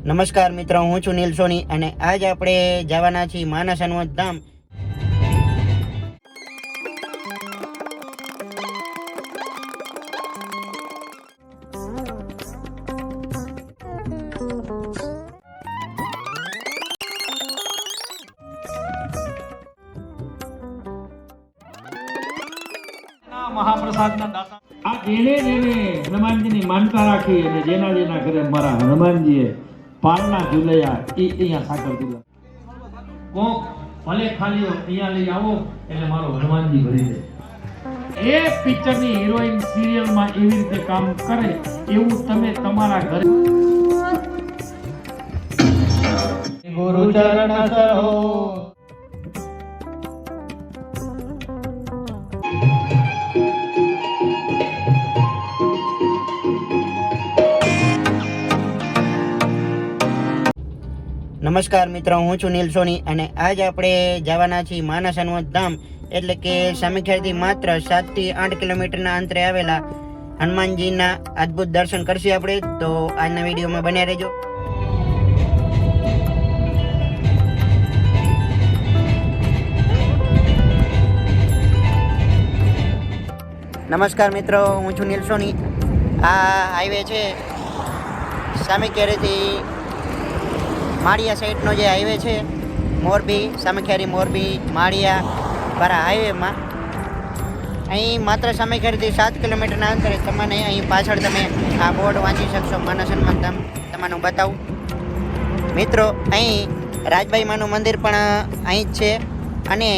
નમસ્કાર મિત્રો, હું છું નીલ સોની અને આજ આપણે જવાના છીએ માનસ હનુમત ધામ. મહાપ્રસાદના દાતા આ જેને જેને હનુમાનજીની માનતા રાખી અને જેના જેના ઘરે મારા હનુમાનજીએ પારણા જુલૈયા એ અહીંયા સાકર જુલા કોક ભલે ખાલી હોય, અહીંયા લઈ આવો એટલે મારો હનુમાનજી ભરી દે. એ પિક્ચરની હિરોઈન સિરિયલમાં એવી રીતે કામ કરે એવું તમે તમારા ઘરે ગુરુ ચરણ સરો નમસ્કાર મિત્રો, હું છું નીલ સોની અને આજ આપણે જવાના છીએ માનસ હનુમત ધામ એટલે કે સામીખેડથી માત્ર સાતથી આઠ કિલોમીટરના અંતરે આવેલા હનુમાનજીના અદ્ભુત દર્શન કરશું આપણે. તો આજના વિડીયોમાં બન્યા રહેજો. નમસ્કાર મિત્રો, હું છું નીલ સોની. આ હાઈવે છે સામીખેડથી માળિયા સાઈડનો જે હાઈવે છે, મોરબી, સામેખેરી, મોરબી, માળિયા વાળા હાઈવેમાં અહીં માત્ર સામેખેરીથી સાત કિલોમીટરના અંતરે તમને અહીં પાછળ તમે આ બોર્ડ વાંચી શકશો માનસ હનુમાન તમારું બતાવું. મિત્રો, અહીં રાજભાઈ માનું મંદિર પણ અહીં જ છે. અને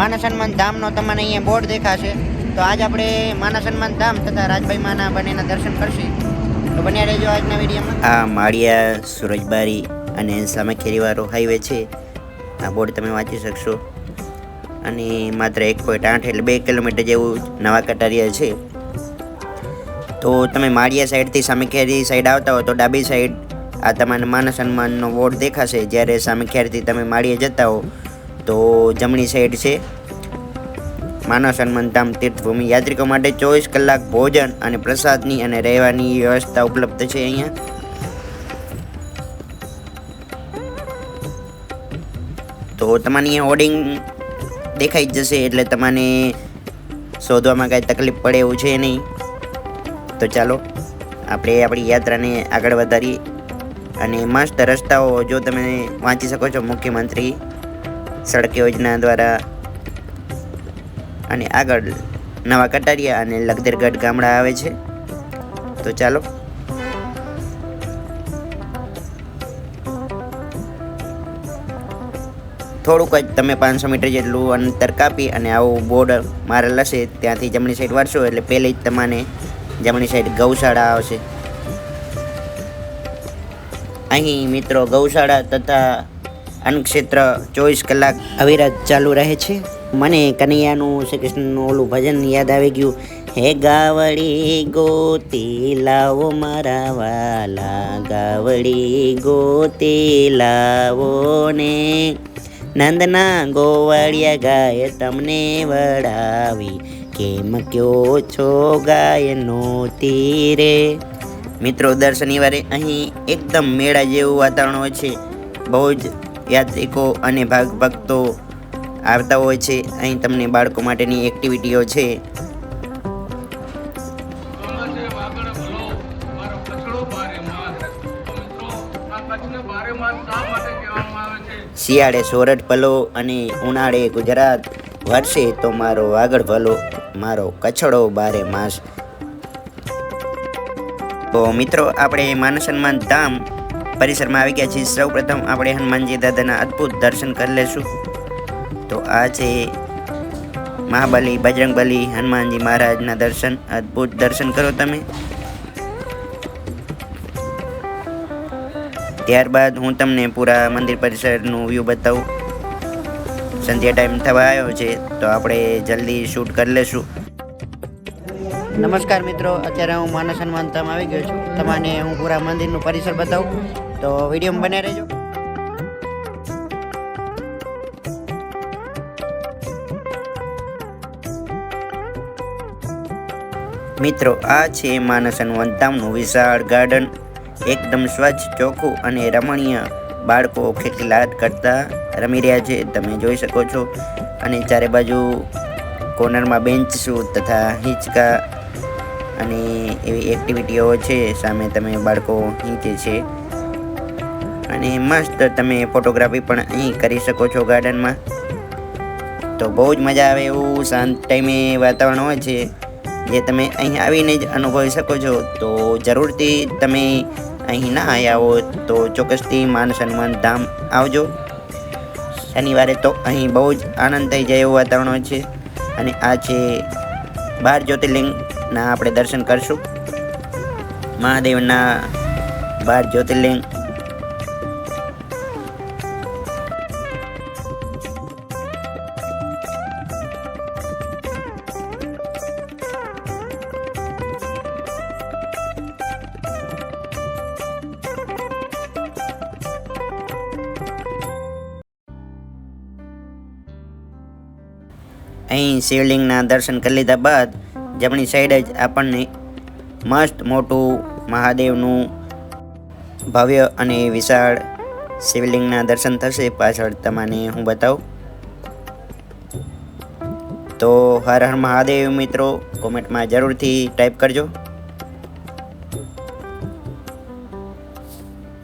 માનસ હનુમાન ધામનો તમને અહીંયા બોર્ડ દેખાશે. તો આજ આપણે માનસ હનુમાન ધામ તથા રાજભાઈ માના બંનેના દર્શન કરશું. આ માળિયા, સુરજબારી અને સામે ખેરીવાળો હાઈવે છે. આ બોર્ડ તમે વાંચી શકશો. અને માત્ર એક પોઈન્ટ આઠ એટલે બે કિલોમીટર જેવું નવા કટારિયા છે. તો તમે માળિયા સાઈડથી સામેખેરી સાઈડ આવતા હો તો ડાબી સાઈડ આ તમારે માનસ હનુમાનનો વોર્ડ દેખાશે. જ્યારે સામેખેરથી તમે માળિયા જતા હો તો જમણી સાઈડ છે. માનસ સન્માનધામ તીર્થભૂમિ યાત્રિકો માટે ચોવીસ કલાક ભોજન અને પ્રસાદની અને રહેવાની વ્યવસ્થા ઉપલબ્ધ છે અહીંયા. તો તમારી અહીંયા હોર્ડિંગ દેખાઈ જ જશે એટલે તમને શોધવામાં કાંઈ તકલીફ પડે એવું છે નહીં. તો ચાલો, આપણે આપણી યાત્રાને આગળ વધારીએ. અને મસ્ત રસ્તાઓ જો તમે વાંચી શકો છો, મુખ્યમંત્રી સડક યોજના દ્વારા અને આગળ નવા કટારિયા અને લગદરગઢ ગામડા આવે છે. તો ચાલો. થોડુંક જ તમે પાંચસો મીટર જેટલું અંતર કાપી અને આવું બોર્ડ મારેલ હશે ત્યાંથી જમણી સાઈડ વાળશો એટલે પહેલી જ તમને જમણી સાઈડ ગૌશાળા આવશે. અહીં મિત્રો ગૌશાળા તથા અન્નક્ષેત્ર ચોવીસ કલાક અવિરત ચાલુ રહે છે. મને કનૈયાનું શ્રી કૃષ્ણનું ઓલું ભજન યાદ આવી ગયું. હે ગાવડી ગોતી લાવો મારા વાલા. ગાવડી ગોતી લાવો ને. નંદના ગોવાળિયા ગાય તમને વડાવી. કેમ કયો છો ગાય નોતી રે? મિત્રો દર શનિવારે અહીં એકદમ મેળા જેવું વાતાવરણ હોય છે. બહુ જ યાત્રિકો અને ભાગ ભક્તો આવતા હોય છે. અહીં તમને બાળકો માટેની એક્ટિવિટીઓ છે. શિયાળે સોરઠ ભલો અને ઉનાળે ગુજરાત વર્ષે તો મારો વાગડ ભલો, મારો કચડો બારે માસ. તો મિત્રો, આપણે માનસ હનુમાન ધામ પરિસરમાં આવી ગયા છીએ. સૌ પ્રથમ આપણે હનુમાનજી દાદાના અદ્ભુત દર્શન કરી લેશું. તો આ છે મહાબલી બજરંગબલી હનુમાનજી મહારાજના દર્શન, અદ્ભુત દર્શન કરો તમે. ત્યારબાદ હું તમને પૂરા મંદિર પરિસરનું વ્યૂ બતાવું. સંધ્યા ટાઈમ થવા આવ્યો છે, તો આપણે જલ્દી શૂટ કરી લેશું. નમસ્કાર મિત્રો, અત્યારે હું માનસ હનુમાન આવી ગયો છું. તમને હું પૂરા મંદિરનું પરિસર બતાવું. તો વીડિયો બને રહેજો. મિત્રો, આ છે માનસ હનુમાન ધામનું વિશાળ ગાર્ડન. એકદમ સ્વચ્છ, ચોખ્ખું અને રમણીય બાળકો ખેકલાટ કરતા રમી રહ્યા છે, તમે જોઈ શકો છો. અને ચારે બાજુ કોર્નરમાં બેન્ચ શું તથા હિંચકા અને એવી એક્ટિવિટીઓ છે, સામે તમે બાળકો હિંચે છે. અને મસ્ત તમે ફોટોગ્રાફી પણ અહીં કરી શકો છો ગાર્ડનમાં. તો બહુ જ મજા આવે એવું શાંત ટાઈમે વાતાવરણ હોય છે. જે તમે અહીં આવીને જ અનુભવી શકો છો, તો જરૂરથી તમે અહીં ના આવ્યા હો તો ચોક્કસથી માનસ હનુમાન ધામ આવજો. શનિવારે તો અહીં બહુ જ આનંદ થઈ જાય એવું વાતાવરણ છે. અને આ છે બાર જ્યોતિર્લિંગના આપણે દર્શન કરશું. મહાદેવના બાર જ્યોતિર્લિંગ અહીં શિવલિંગના દર્શન કરી લીધા બાદ જમણી સાઈડ જ આપણને મસ્ત મોટું મહાદેવનું ભવ્ય અને વિશાળ શિવલિંગના દર્શન થશે. પાછળ તમને હું બતાવું. તો હર હર મહાદેવ મિત્રો, કોમેન્ટમાં જરૂરથી ટાઈપ કરજો.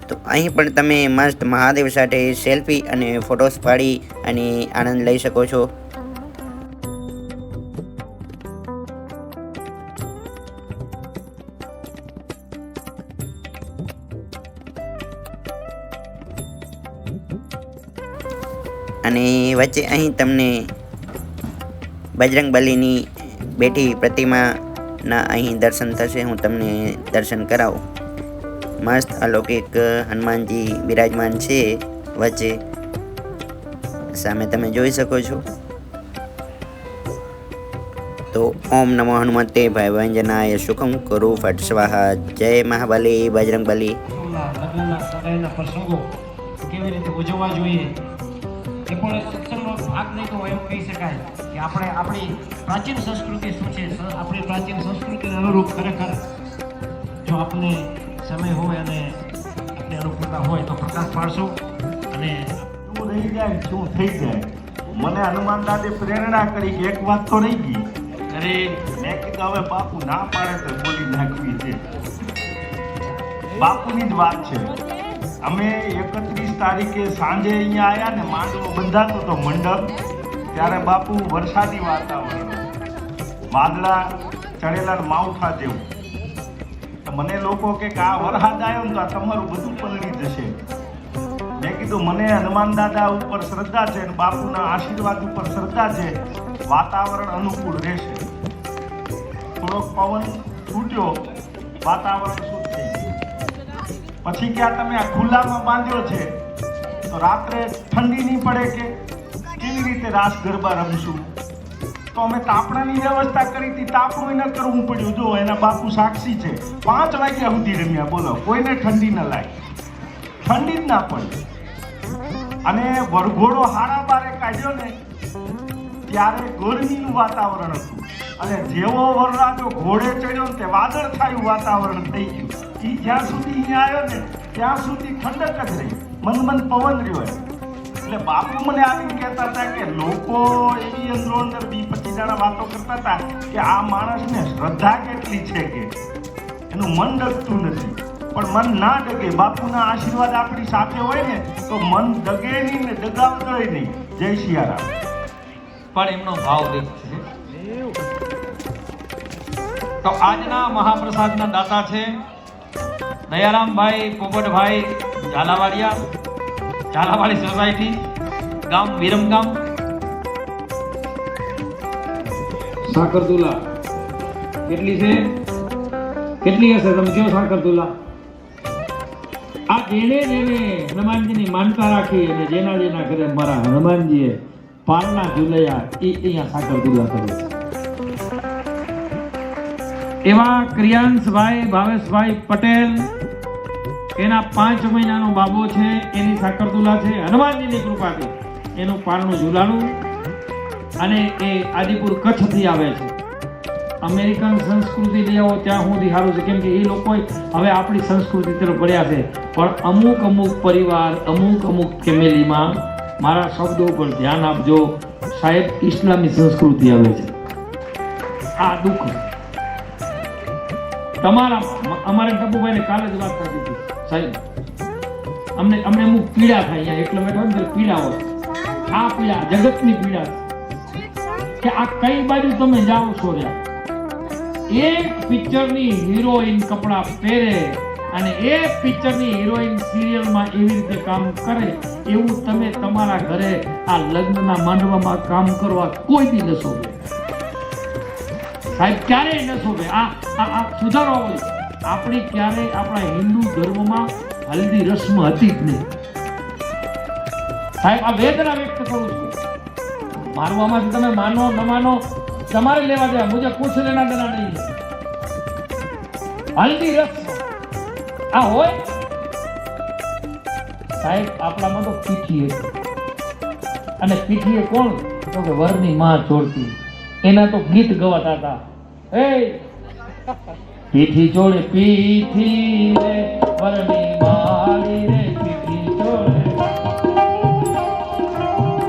તો અહીં પણ તમે મસ્ત મહાદેવ સાથે સેલ્ફી અને ફોટોસ પાડી અને આનંદ લઈ શકો છો. વચ્ચે અહીં તમને બજરંગ બલીની બેઠી પ્રતિમાના અહીં દર્શન થશે. હું તમને દર્શન કરાવું. મસ્ત અલૌકિક હનુમાનજી બિરાજમાન છે વચ્ચે. સામે તમે જોઈ શકો છો. તો ઓમ નમો હનુમતે ભાઈ વંજનાય સુખમ કરું ફટ સ્વાહા. જય મહાબલી બજરંગ બલી ઓલા લગ્નના સગાઈના પ્રસંગો કેવી રીતે ઉજવવા જોઈએ? નહીં તો એમ કહી શકાય કે આપણે આપણી પ્રાચીન સંસ્કૃતિ શું છે? આપણી પ્રાચીન સંસ્કૃતિને અનુરૂપ ખરેખર જો આપણને સમય હોય અને આપણે અનુકૂળતા હોય તો પ્રકાશ પાડશો અને શું રહી જાય શું થઈ જાય? મને હનુમાન દાદે પ્રેરણા કરી કે એક વાત તો રહી ગઈ. અરે. મેં કીધું હવે બાપુ ના પાડે તો બોલી નાખવી છે. બાપુની જ વાત છે. અમે એકત્રીસ તારીખે સાંજે અહીંયા આવ્યા ને માંડવો બંધાતો હતો મંડપ, ત્યારે બાપુ વરસાદી વાતાવરણ. વાદળા ચડેલા માવઠા જેવું. મને લોકો કે કે આ વરસાદ આવ્યો ને તો આ તમારું બધું પલળી જશે. મેં કીધું, મને હનુમાન દાદા ઉપર શ્રદ્ધા છે અને બાપુના આશીર્વાદ ઉપર શ્રદ્ધા છે, વાતાવરણ અનુકૂળ રહેશે. થોડોક પવન છૂટ્યો, વાતાવરણ પછી ક્યાં તમે આ ખુલ્લામાં બાંધ્યો છે, તો રાત્રે ઠંડી નહીં પડે કે કેવી રીતે રાસ ગરબા રમશું? તો અમે તાપણાની વ્યવસ્થા કરી હતી તાપણું ન કરવું પડ્યું. જો એના બાપુ સાક્ષી છે, પાંચ વાગ્યા સુધી રમ્યા, બોલો, કોઈને ઠંડી ન લાગી. ઠંડી જ ના પડે. અને વરઘોડો હારા બારે કાઢ્યો ને, ત્યારે ગરમીનું વાતાવરણ હતું. અને જેવો વરરાજો ઘોડે ચડ્યો ને તે વાદળ વાદળછાયું વાતાવરણ થઈ ગયું. એ જ્યાં સુધી અહીંયા આવ્યો ને, ત્યાં સુધી ઠંડક જ રહી. મન મન પવન રહ્યો હોય એટલે બાપુ મને આવીને કહેતા હતા કે લોકો એવી અંદરો અંદર બી પચીસ જણા વાતો કરતા હતા કે આ માણસને શ્રદ્ધા કેટલી છે કે? એનું મન ડગતું નથી. પણ મન ના ડગે, બાપુના આશીર્વાદ આપણી સાથે હોય ને, તો મન ડગે નહીં ને ડગાવતો નહીં. જય સિયારામ પણ એમનો ભાવ દેખ છે. તો આજના મહાપ્રસાદના દાતા છે દયારામભાઈ, પોપટભાઈ, ઝાલાવાડિયા, ઝાલાવાડી સોસાયટી, ગામ વિરમગામ. સાકરતુલા. કેટલી છે? કેટલી હશે તમે કયો સાકરતુલા? આ જેને જેને હનુમાનજીની માનતા રાખી અને જેના જેના ઘરે મારા હનુમાનજીએ પાલના ઝુલૈયા એ અહીંયા સાકરતુલા કરે છે. એવા ક્રિયાંશભાઈ, ભાવેશભાઈ પટેલ, એના પાંચ મહિનાનો બાબો છે, એની સાકરતુલા છે, હનુમાનજીની કૃપાથી એનું પારણું ઝુલાણું અને એ આદિપુર કચ્છથી આવે છે. અમેરિકન સંસ્કૃતિ લઈ આવો ત્યાં હું સારું છે. કેમ કે એ લોકો હવે આપણી સંસ્કૃતિ તરફ વળ્યા છે. પણ અમુક અમુક પરિવાર, અમુક અમુક ફેમિલીમાં મારા શબ્દો પર ધ્યાન આપજો. સાહેબ, ઇસ્લામી સંસ્કૃતિ આવે છે. આ દુઃખ. તમારા અમારે ટપુભાઈને કાલે જ વાત થતી હતી. સાહેબ, અમને અમને અમુક પીડા થાય અહીંયા, એટલે બેઠો ને પીડા હોય. આ પીડા જગતની પીડા કે આ કઈ બાજુ તમે જાઓ છો એક પિક્ચરની હિરોઈન કપડાં પહેરે અને એ પિક્ચરની હિરોઈન સિરિયલમાં એવી રીતે કામ કરે, એવું તમે તમારા ઘરે આ લગ્નના માંડવામાં કામ કરવા કોઈ બી નશો સાહેબ, ક્યારેય ન શોભે. આ આ સુધારો આપણી ક્યારેય આપણા હિન્દુ ધર્મમાં હલ્દી રસ્મ હતી જ નહીં. સાહેબ, આ વેદના વ્યક્ત કરું છું. મારવામાં તમે માનો ન માનો, તમારે લેવા દેવા મુજે કુછ લેના દેના નહીં. હલ્દી રસ્મ. આ હોય? સાહેબ, આપણામાં તો પીઠી હતી અને પીઠીએ કોણ? તો કે વરની માં જોડતી એના તો ગીત ગવાતા હતા. એ પીઠી જોડે પીઠી રે વરણી મારી રે પીઠી જોડે.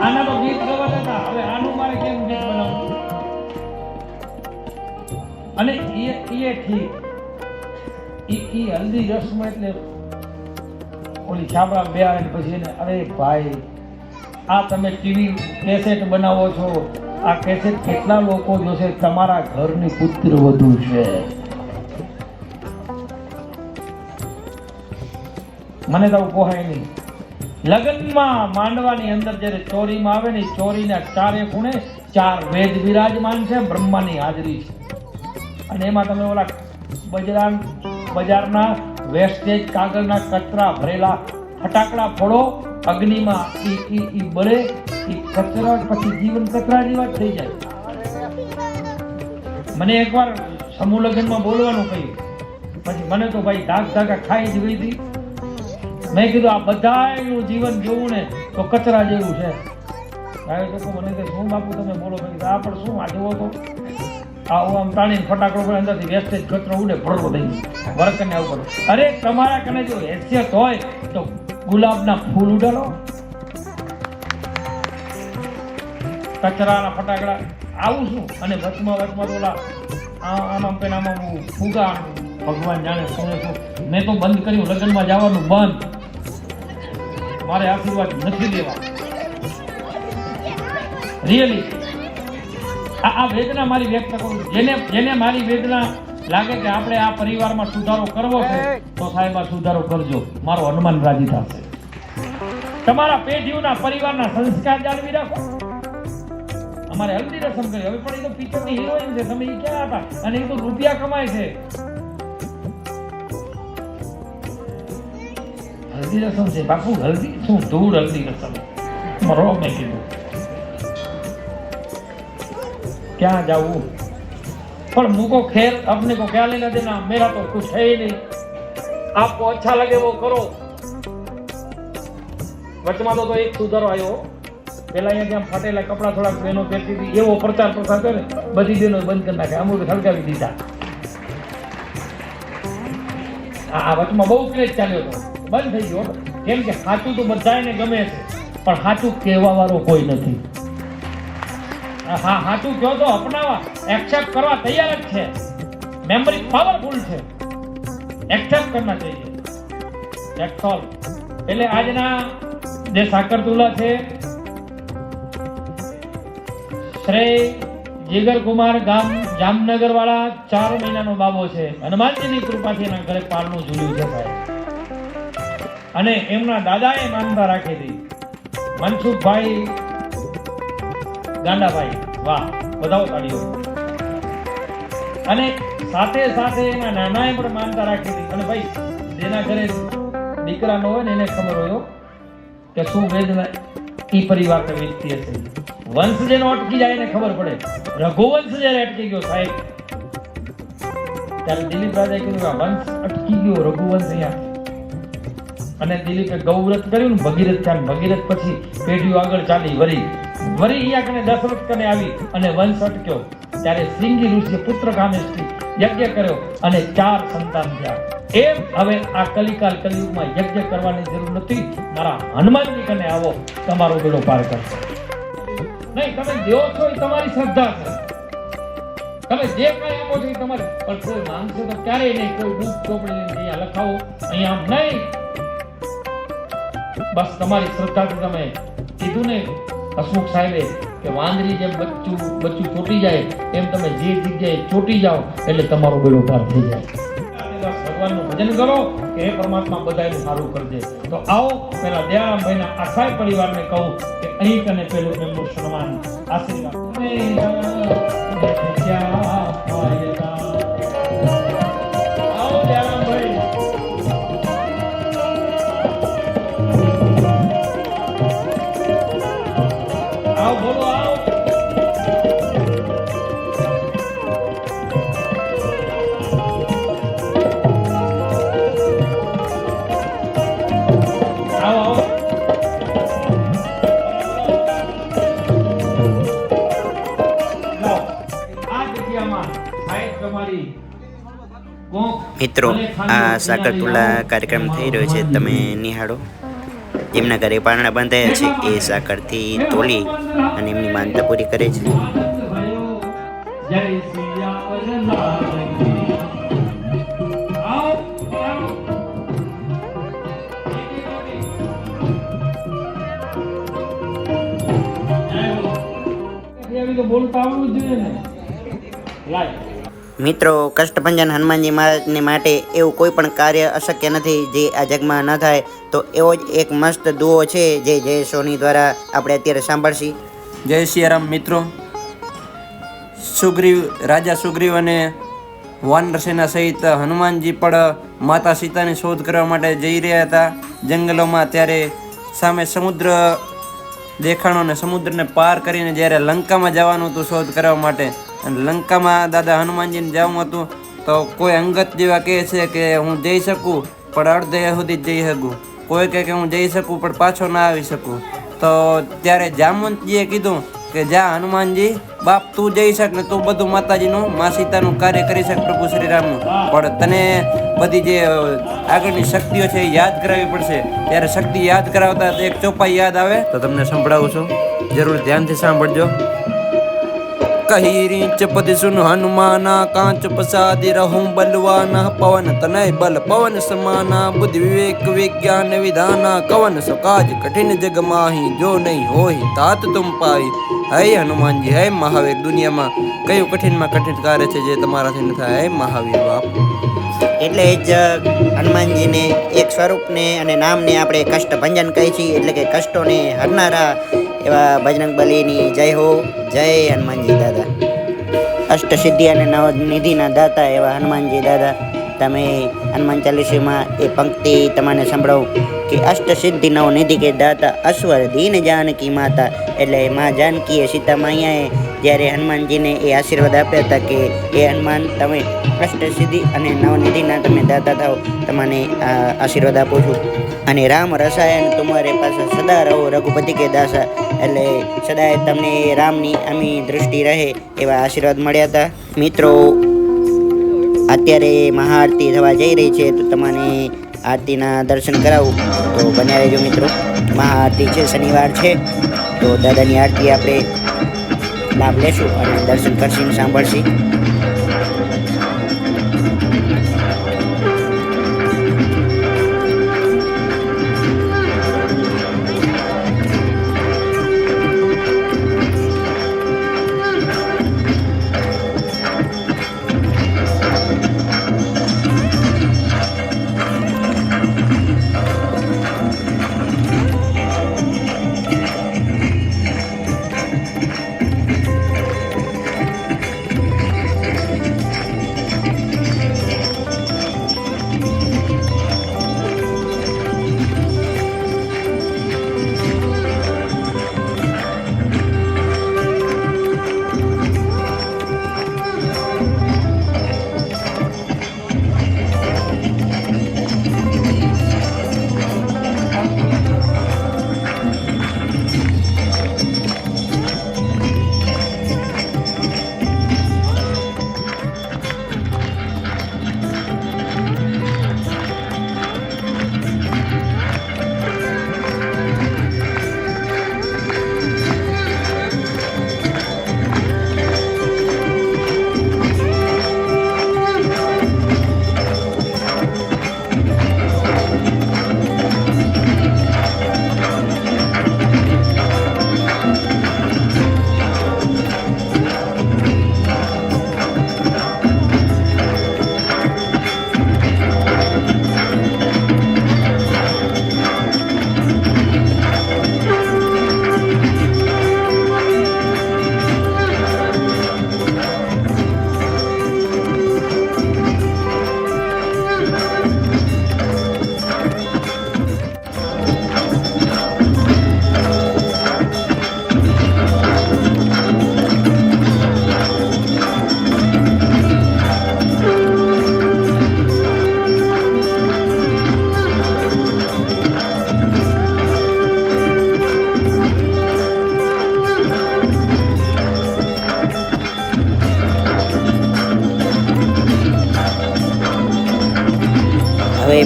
આના તો ગીત ગવાતા હતા હવે આનું મારે કેમ ગીત બનાવવું? અને એ એ ઠીક. એ એ હલ્દી રસમાં એટલે ઓલી છાપડા બે આવે પછી એને અરે ભાઈ આ તમે ટીવી કેસેટ બનાવો છો. આ કેસેટ કેટલા લોકો જોશે તમારા ઘરની પુત્ર વધુ છે. મને તો પોહાય નહીં. લગ્નમાં માંડવાની અંદર જ્યારે ચોરીમાં આવે ને ચોરીના ચારે ખૂણે ચાર વેદ વિરાજમાન છે, બ્રહ્માની હાજરી છે. અને એમાં તમે ઓલા બજરા બજારના વેસ્ટેજ કાગળના કચરા ભરેલા ફટાકડા ફોડો અગ્નિમાં ઈ ઈ બળે, એ કચરા પછી જીવન કચરા જેવા જ થઈ જાય. મને એકવાર સમૂહ લગ્નમાં બોલવાનું કહ્યું. પછી મને તો ભાઈ ધાક ધાકા ખાઈ જ ગઈ હતી. મેં કીધું, આ બધાયનું જીવન જોવું ને તો કચરા જેવું છે. ભાઈ લોકો મને કે શું બાપુ તમે બોલો? મેં આ પણ શું? આ જુઓ તો. આ હું આમ તાણીને ફટાકડો પણ અંદરથી વેસ્ટેજ કચરો ઉડે ભરવો થઈ વર્કને આવું પડે અરે, તમારા કને જો હેસિયત હોય, તો ગુલાબના ફૂલ ઉડાડો કચરાના ફટાકડા. આવું શું અને વચમાં વચમાં ઓલા આમાં પેલા હું ફૂગા ભગવાન જાણે શું. છું મેં તો બંધ કર્યું. લગ્નમાં જવાનું બંધ. મારે આશીર્વાદ નથી દેવા રિયલી આ આ વેદના મારી વ્યક્ત કરું જેને જેને મારી વેદના લાગે કે આપણે આ પરિવારમાં સુધારો કરવો છે, તો સાહેબ આ સુધારો કરજો. મારો હનુમાન રાજી થશે. તમારા પેઢીઓના પરિવારના સંસ્કાર જાળવી રાખો. અમારે હલ્દી રસમ કરી. હવે પણ એ તો પિક્ચરની હિરોઈન છે. તમે એ ક્યાં હતા? અને એ તો રૂપિયા કમાય છે. હલ્દી રસમ છે. બાપુ, હલ્દી? શું? ધૂળ હલ્દી રસમ. મરો મેં કીધું. ક્યાં जाऊं पर मुझको खेल अपने को क्या लेना देना मेरा तो कुछ है ही नहीं आपको अच्छा लगे वो करो વચમાં તો તો એક સુધારો આવ્યો પેલા અહીંયા ત્યાં ફટેલા કપડાં થોડાક બહેનો પહેરતી હતી એવો પ્રચાર પ્રસાર કરે બધી બહેનો બંધ કરી નાખે અમુક સળગાવી દીધા આ આ વચમાં બહુ ક્રેઝ ચાલ્યો હતો બંધ થઈ ગયો હો. કેમ કે સાચું તો બધાને ગમે છે પણ સાચું કહેવા વાળો કોઈ નથી હા હાચું કહો તો અપનાવા. એક્સેપ્ટ કરવા તૈયાર જ છે. મેમરી પાવરફુલ છે. એક્સેપ્ટ કરના જોઈએ ધેટ્સ ઓલ એટલે આજના જે સાકરતુલા છે, શ્રેય જીગરકુમાર ગામ જામનગર વાળા ચાર મહિનાનો બાબો છે. હનુમાનજીની કૃપાથી એના ઘરે પાલનું ઝૂલ્યું છે સાહેબ. અને એમના દાદાએ માનતા રાખી હતી. મનસુખભાઈ ગાંડાભાઈ, વાહ બધાઓ તાળીઓ અને સાથે સાથે એના નાનાએ પણ માનતા રાખી હતી. અને ભાઈ, જેના ઘરે દીકરા ન હોય ને, એને ખબર હોય કે શું વેદના ઈ પરિવારને વીતતી હશે. વંશ જેનો અટકી જાય એને ખબર પડે. રઘુવંશ જ્યારે અટકી ગયો, સાહેબ, ત્યારે દિલીપ રાજાએ કીધું વંશ અટકી ગયો, રઘુવંશ અહીંયા. અને દિલીપે ગૌવ્રત કર્યું ને, ભગીરથ ચાલ ભગીરથ પછી પેઢીઓ આગળ ચાલી વરી વરી અહીંયા દશરથ કને આવી અને વંશ અટક્યો ત્યારે સિંગી ઋષિએ પુત્ર કામેષ્ટિ યજ્ઞ કર્યો અને ચાર સંતાન થયા. એમ હવે આ કલિકાલ કલિયુગમાં યજ્ઞ કરવાની જરૂર નથી. મારા હનુમાનજી કને આવો, તમારો બેડો પાર કરશે નહીં, તમે દેવો છો એ તમારી શ્રદ્ધા છે. તમે જે કાંઈ આપો છો એ તમારી. પણ કોઈ માંગશે તો ક્યારેય નહીં. કોઈ બુક ચોપડી લઈને અહીંયા લખાવો. અહીંયા આમ નહીં. બસ તમારી શ્રદ્ધાથી તમે. કીધું ને હસમુખ સાહેબે કે વાંદરી જેમ બચ્ચું બચ્ચું ચોટી જાય, એમ તમે જે જગ્યાએ ચોટી જાઓ, એટલે તમારો બેડો પાર થઈ જાય. ભગવાનનું ભજન કરો કે હે પરમાત્મા બધાનું સારું કરજે. તો આવો પેલા દયારામભાઈના આખાય પરિવારને કહું કે અહીં કને પેલું એમનું સન્માન. આશીર્વાદ. મિત્રો, આ સાકરતુલા કાર્યક્રમ થઈ રહ્યો છે. તમે નિહાળો. જેમના ઘરે પારણા બંધાયા છે. એ સાકરથી તોલી અને એમની માનતા પૂરી કરે છે. બોલતા આવડવું જોઈએ ને. લાય. મિત્રો, કષ્ટભંજન હનુમાનજી મહારાજને માટે એવું કોઈ પણ કાર્ય અશક્ય નથી જે આ જગમાં ન થાય, તો એવો જ એક મસ્ત દુઓ છે જે જય સોની દ્વારા આપણે અત્યારે સાંભળશી. જય સિયારામ મિત્રો. સુગ્રીવ, રાજા સુગ્રીવ અને વાનરસેના સહિત હનુમાનજી પણ માતા સીતાની શોધ કરવા માટે જઈ રહ્યા હતા. જંગલોમાં ત્યારે સામે સમુદ્ર દેખાણો અને સમુદ્રને પાર કરીને જ્યારે લંકામાં જવાનું હતું શોધ કરવા માટે અને લંકામાં દાદા હનુમાનજીને જવું હતું, તો કોઈ અંગત જેવા કહે છે કે હું જઈ શકું, પણ અડધે સુધી જઈ શકું. કોઈ કહે કે હું જઈ શકું, પણ પાછો ના આવી શકું. તો ત્યારે જામવંતજીએ કીધું કે જા હનુમાનજી, બાપ તું જઈ શક ને તું બધું માતાજીનું, મા સીતાનું કાર્ય કરી શક પ્રભુ શ્રી રામનું પણ તને બધી જે આગળની શક્તિઓ છે એ યાદ કરાવવી પડશે. ત્યારે શક્તિ યાદ કરાવતા એક ચોપાઈ યાદ આવે. તો તમને સંભળાવું છું. જરૂર ધ્યાનથી સાંભળજો. કહી રીંચ પદ સુન હનુમાના કાંચ પસાદી રહું બલવાના. પવન તનય બલ, પવન સમાના. બુદ્ધિ વિવેક, વિજ્ઞાન, વિધાના. કવન સુકાજ, કઠિન જગ માહી. જો નહીં હોય તાત તુમ પાઈ હે હનુમાનજી, હે મહાવીર, દુનિયામાં કયું કઠિનમાં કઠિન કાર્ય છે જે તમારાથી ન થાય? હે મહાવીર બાપ. એટલે જ હનુમાનજીને એક સ્વરૂપને અને નામને આપણે કષ્ટ ભંજન કહી છીએ. એટલે કે કષ્ટોને હરનારા એવા બજરંગ બલીની જય હો, જય હનુમાનજી દાદા. અષ્ટસિદ્ધિ અને નવનિધિના દાતા એવા હનુમાનજી દાદા. તમે હનુમાન ચાલીસીમાં એ પંક્તિ તમને સંભળાવું કે અષ્ટસિદ્ધિ, નવનિધિ કે દાતા અશ્વર દીન જાનકી માતા. એટલે માં જાનકીએ સીતા માયાએ જ્યારે હનુમાનજીને એ આશીર્વાદ આપ્યા હતા કે એ હનુમાન, તમે અષ્ટસિદ્ધિ અને નવનિધિના તમે દાતા થાઓ. તમને આ આશીર્વાદ આપું છું. અને રામ રસાયણ તમારે પાસે સદા રહો, રઘુપતિ કે દાસા. એટલે સદાય તમને રામની આમી દૃષ્ટિ રહે એવા આશીર્વાદ મળ્યા હતા. મિત્રો, અત્યારે મહાઆરતી થવા જઈ રહી છે, તો તમને આરતીના દર્શન કરાવું. તો બન્યા રહેજો મિત્રો. મહાઆરતી છે, શનિવાર છે. તો દાદાની આરતી આપણે લાભ લેશું અને દર્શન કરશું સાંભળશી.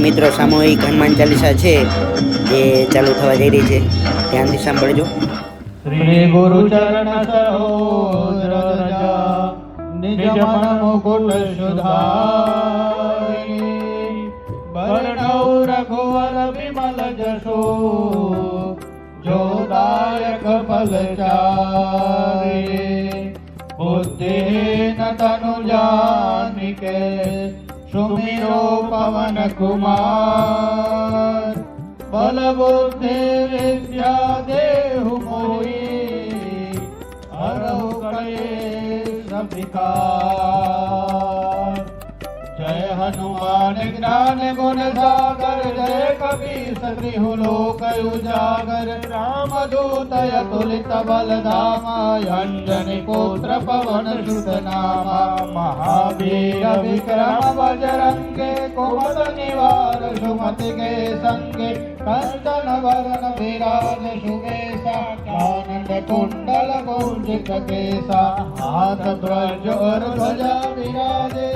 મિત્રો, સામૂહિક હનુમાન ચાલીસા છે, જે ચાલુ થવા જઈ રહી છે. ધ્યાનથી સાંભળજો. શ્રી ગુરુ ચરણ સરોજ રજ, નિજ મન મુકુટ સુધારી. વર્ણૌ રઘુવર વિમલ જશો, જોદાયક ફલચારી બુદ્ધિહીન તનુ જાનિકે સુમિરો પવન કુમાર. બલ બુદ્ધિ વિદ્યા દેહુ મોહી. હરહુ કળે સભિકાર જય હનુમાન જ્ઞાન ગુણ સાગર જય કપી સત્રિહુ લોક ઉજાગર રામ દૂત અતુલિત બલ ધામા અંજની પુત્ર પવન સુત નામા મહાવીર વિક્રમ બજરંગે કુમદ નિવાર સુમતિ કે સંગે કંચન વરણ વિરાજ સુબેસા આનંદ કુંડલ કૌશિક કેસા હાથ ધ્વજ ઓર ધ્વજા વિરાજે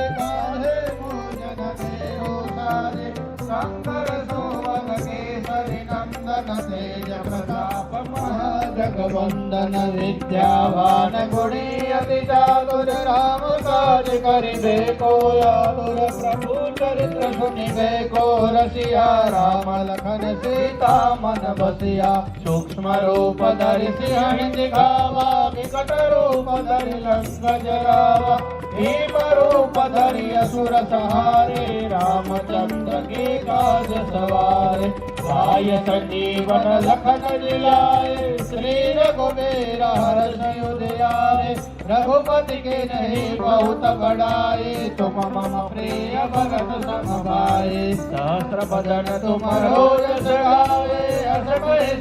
నందన తేజ ప్రతాప మహా जगवन्दन विद्यावान गुणी अपि चातुर राम काज करिबेको यातुर प्रभु चरित्र सुनिबेको रसिया राम लखन सीता मन बसिया सूक्ष्म रूप धरि सिंह दिखावा विकट रूप धरि लंग जरावा भीम रूप धरि असुर सहारे रामचंद्र की काज सवारे काय सजीवन लखन जिलाए श्री रघुबीर हर्ष उदयाए रघुपति के नहीं बहुत बड़ाए, तुम मम प्रिय भगत समभाए सहस्र बदन तुम रोज कहे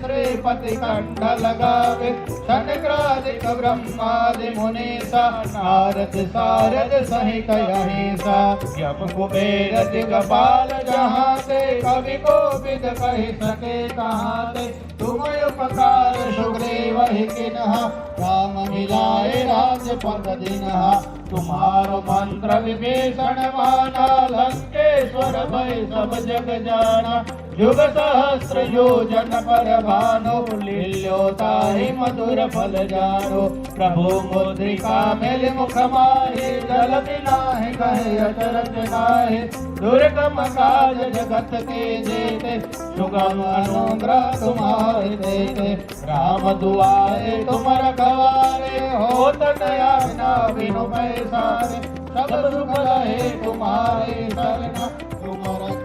श्रीपति कंठ लगावे। सनक्रादिक ब्रह्मादि मुनीसा नारद सारद सहित अहिंसा यम कुबेर दिगपाल जहाँ से, कवि को विद कही सके कहाँ से। तुम उपकार सुग्रीव ही किन्हा राम मिलाए राजपद दिनहा तुम्हारो मंत्र विभीषण माना लंकेश्वर भय सब जग जाना युग सहस्र योजन पर भानो लील्योताहि मधुर फल जानो प्रभु मुद्रिका मेल मुख माहे जल बिनाहि कहे अचरज नाहि दुर्गम काज जगत के जेते सुगम अनुग्रह तुम्हारे देते राम दुआरे तुम रखवारे हो तनया बिना बिनु पैसारे सब सुख रहे तुम्हारे सरना तुम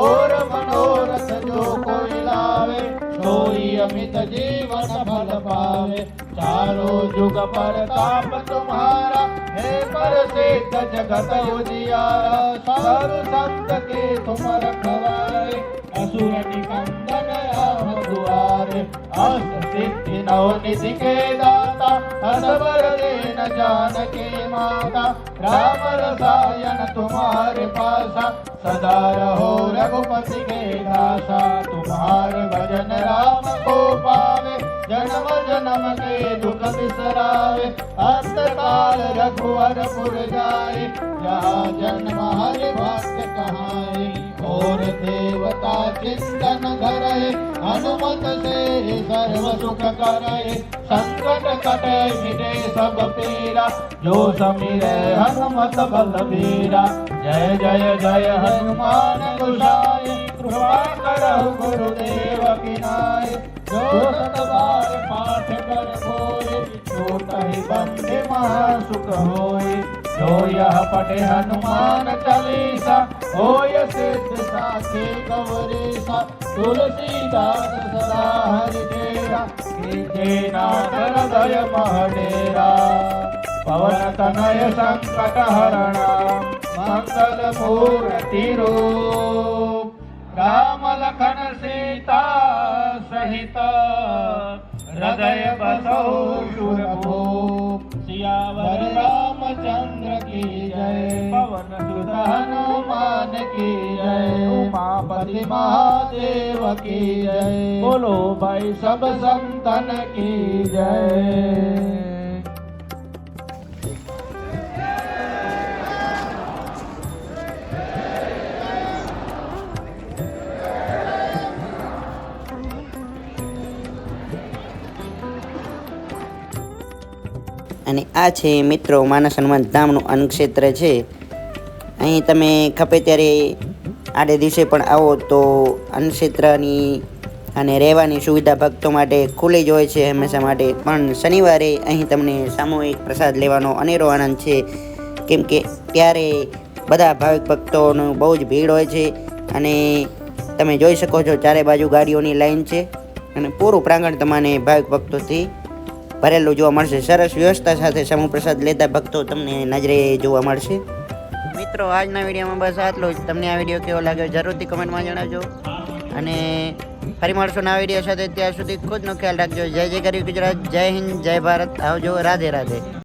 ઓર મનોરથ જો કોઈ લાવે કોઈ અમિત જીવન ફલ પાવે. ચારો જુગ પર તાપ તુમારા હે પર સિદ્ધ જગત ઉજિયારા. સારુ સંત કે તુમ રખવારે અસુર નિકંદન રામ દુઆરે અસ્ત સિદ્ધિ નવ નિધિ કેદાર. के दाता असबर देन जानकी माता राम रसायन तुम्हारे पासा सदा रहो रघुपति के दासा तुम्हारे भजन राम को पावे जन्म जन्म के दुख बिसरावे अंत काल रघुवर पुर जाए जहाँ जन्म हरि भक्त कहाए और ચિંતન ધરે હનુમત સે સર્વ સુખ કરે સંકટ કટે મિટે સબ પીરા જો સમીરે હનુમત બલ બીરા જય જય જય હનુમાન ગુસાય કૃપા કરહુ ગુરુદેવ કિનાય જો સત બાર પાઠ કર કોઈ તો તહી બંદે મહા સુખ હોય જો યહ પઠે હનુમાન ચાલીસા होय सिद्धता साखे कवरेसा तुलसीदास सदा हरिदेरा श्रीचे नाथन दय महडेरा. पवन तनय संकट हरणा मंगल मूर्तिरूप राम लखन सीता सहित हृदय बसौ शुरभू सियावर रामचंद्र કી જય પવન સુત હનુમાન કી જય ઉમાપતિ મહાદેવ કી જય બોલો ભાઈ સબ સંતન કી જય અને આ છે મિત્રો માનસ હનુમાન ધામનું અન્નક્ષેત્ર છે. અહીં તમે ખપે ત્યારે આડે દિવસે પણ આવો તો અન્નક્ષેત્રની અને રહેવાની સુવિધા ભક્તો માટે ખુલ્લી જ હોય છે. હંમેશા માટે પણ શનિવારે અહીં તમને સામૂહિક પ્રસાદ લેવાનો અનેરો આનંદ છે. કેમ કે ત્યારે બધા ભાવિક ભક્તોનું બહુ જ ભીડ હોય છે અને તમે જોઈ શકો છો ચારે બાજુ ગાડીઓની લાઈન છે અને પૂરું પ્રાંગણ તમને ભાવિક ભક્તોથી ભરેલું જોવા મળશે. સરસ વ્યવસ્થા સાથે સમૂહ પ્રસાદ લેતા ભક્તો તમને નજરે જોવા મળશે. મિત્રો, આજના વિડીયોમાં બસ આટલું જ. તમને આ વીડિયો કેવો લાગ્યો જરૂરથી કમેન્ટમાં જણાવજો. અને ફરી મળશું આ વીડિયો સાથે. ત્યાં સુધી ખુદનો ખ્યાલ રાખજો. જય જય ગરીબ ગુજરાત. જય હિન્દ, જય ભારત. આવજો. રાધે રાધે.